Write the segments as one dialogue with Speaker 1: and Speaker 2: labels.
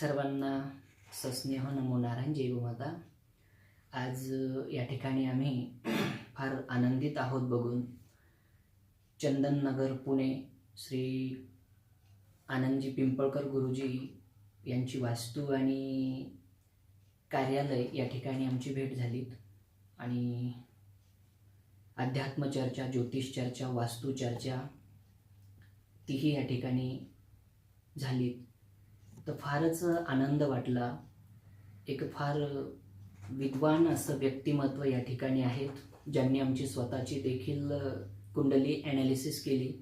Speaker 1: सर्वांना सस्नेह नमो नारायण जय गोमाता. आज या ठिकाणी आम्ही फार आनंदित आहोत बघून. चंदननगर पुणे श्री आनंदजी पिंपळकर गुरुजी यांची वास्तू आणि कार्यालय या ठिकाणी आमची भेट झालीत. आणि अध्यात्मचर्चा ज्योतिष चर्चा वास्तू चर्चा तीही या ठिकाणी झालीत. तर फारच आनंद वाटला. एक फार विद्वान असं व्यक्तिमत्व या ठिकाणी आहेत ज्यांनी आमची स्वतःची देखील कुंडली ॲनालिसिस केली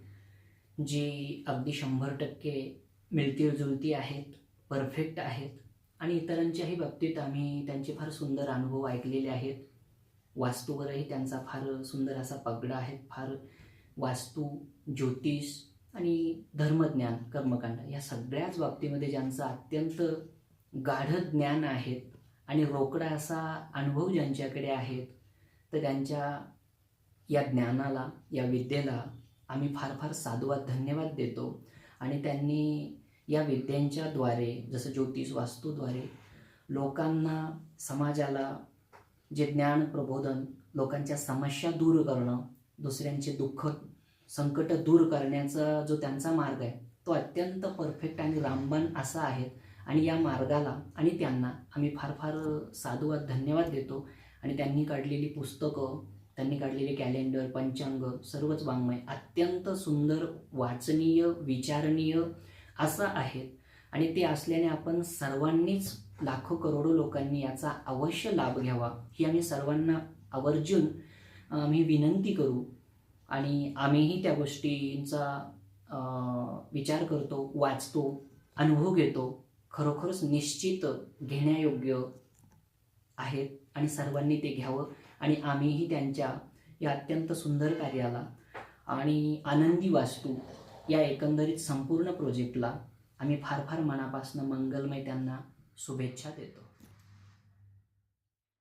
Speaker 1: जी अगदी शंभर टक्के मिळती जुळती आहेत परफेक्ट आहेत आणि इतरांच्याही बाबतीत आम्ही त्यांचे फार सुंदर अनुभव ऐकलेले आहेत. वास्तूवरही त्यांचा फार सुंदर असा पगडा आहे फार वास्तू ज्योतिष आणि धर्मज्ञान कर्मकांड या सगळ्याच बाबतीमध्ये ज्यांचं अत्यंत गाढ ज्ञान आहेत आणि रोकडा असा अनुभव ज्यांच्याकडे आहेत तर त्यांच्या या ज्ञानाला या विद्येला आम्ही फार फार साधुवाद धन्यवाद देतो. आणि त्यांनी या विद्यांच्याद्वारे जसं ज्योतिष वास्तूद्वारे लोकांना समाजाला जे ज्ञान प्रबोधन लोकांच्या समस्या दूर करणं दुसऱ्यांचे दुःख संकट दूर करण्याचा जो त्यांचा मार्ग आहे तो अत्यंत परफेक्ट आणि रामबाण असा आहे. आणि या मार्गाला आणि त्यांना आम्ही फार फार साधुवाद धन्यवाद देतो. आणि त्यांनी काढलेली पुस्तकं त्यांनी काढलेले कॅलेंडर पंचांग सर्वच वाङ्मय अत्यंत सुंदर वाचनीय विचारणीय असं आहेत. आणि ते असल्याने आपण सर्वांनीच लाखो करोडो लोकांनी याचा अवश्य लाभ घ्यावा. ही आम्ही सर्वांना आवर्जून आम्ही विनंती करू आणि आम्हीही त्या गोष्टींचा विचार करतो वाचतो अनुभव घेतो. खरोखरच निश्चित घेण्यायोग्य आहेत आणि सर्वांनी ते घ्यावं आणि आम्हीही त्यांच्या या अत्यंत सुंदर कार्याला आणि आनंदी वास्तू या एकंदरीत संपूर्ण प्रोजेक्टला आम्ही फार फार मनापासून मंगलमय त्यांना शुभेच्छा देतो.